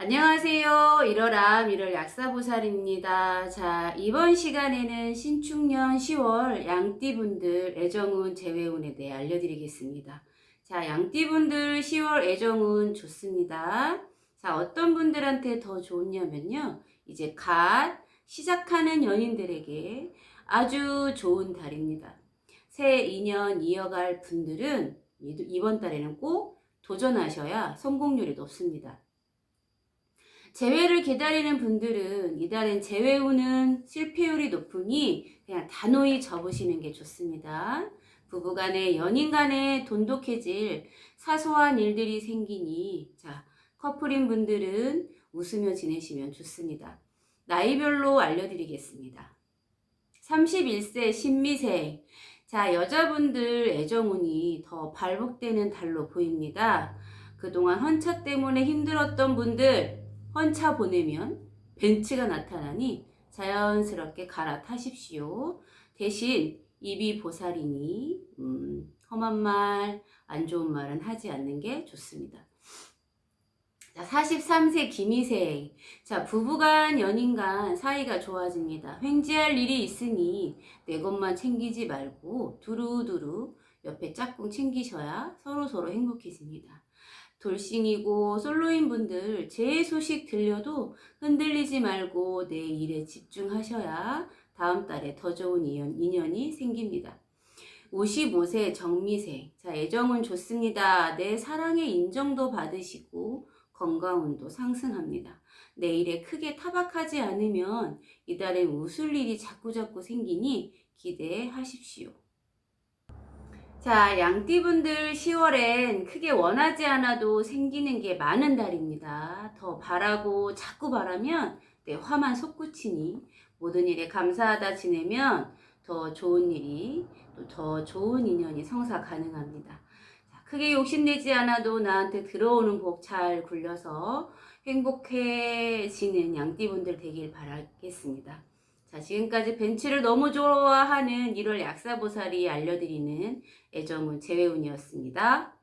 안녕하세요. 1월암 1월 약사보살입니다. 자, 이번 시간에는 신축년 10월 양띠분들 애정운 재회운에 대해 알려드리겠습니다. 자, 양띠분들 10월 애정운 좋습니다. 자, 어떤 분들한테 더 좋냐면요. 이제 갓 시작하는 연인들에게 아주 좋은 달입니다. 새 인연 이어갈 분들은 이번 달에는 꼭 도전하셔야 성공률이 높습니다. 재회를 기다리는 분들은 이달엔 재회운은 실패율이 높으니 그냥 단호히 접으시는 게 좋습니다. 부부간에 연인간에 돈독해질 사소한 일들이 생기니 자 커플인 분들은 웃으며 지내시면 좋습니다. 나이별로 알려드리겠습니다. 31세 신미생 자 여자분들 애정운이 더 발복되는 달로 보입니다. 그동안 헌차 때문에 힘들었던 분들 헌차 보내면 벤츠가 나타나니 자연스럽게 갈아타십시오. 대신 입이 보살이니 음, 험한 말, 안 좋은 말은 하지 않는 게 좋습니다. 자, 43세 김희생. 자, 부부간 연인간 사이가 좋아집니다. 횡재할 일이 있으니 내 것만 챙기지 말고 두루두루 옆에 짝꿍 챙기셔야 서로서로 행복해집니다. 돌싱이고 솔로인 분들 제 소식 들려도 흔들리지 말고 내 일에 집중하셔야 다음 달에 더 좋은 인연, 인연이 생깁니다. 55세 정미생. 자, 애정은 좋습니다. 내 사랑의 인정도 받으시고 건강운도 상승합니다. 내 일에 크게 타박하지 않으면 이달에 웃을 일이 자꾸자꾸 생기니 기대하십시오. 자, 양띠분들 10월엔 크게 원하지 않아도 생기는 게 많은 달입니다. 더 바라고 자꾸 바라면 내 화만 솟구치니 모든 일에 감사하다 지내면 더 좋은 일이 또 더 좋은 인연이 성사 가능합니다. 자, 크게 욕심내지 않아도 나한테 들어오는 복 잘 굴려서 행복해지는 양띠분들 되길 바라겠습니다. 자, 지금까지 벤츠를 너무 좋아하는 1월 약사보살이 알려드리는 애정운 재회운이었습니다.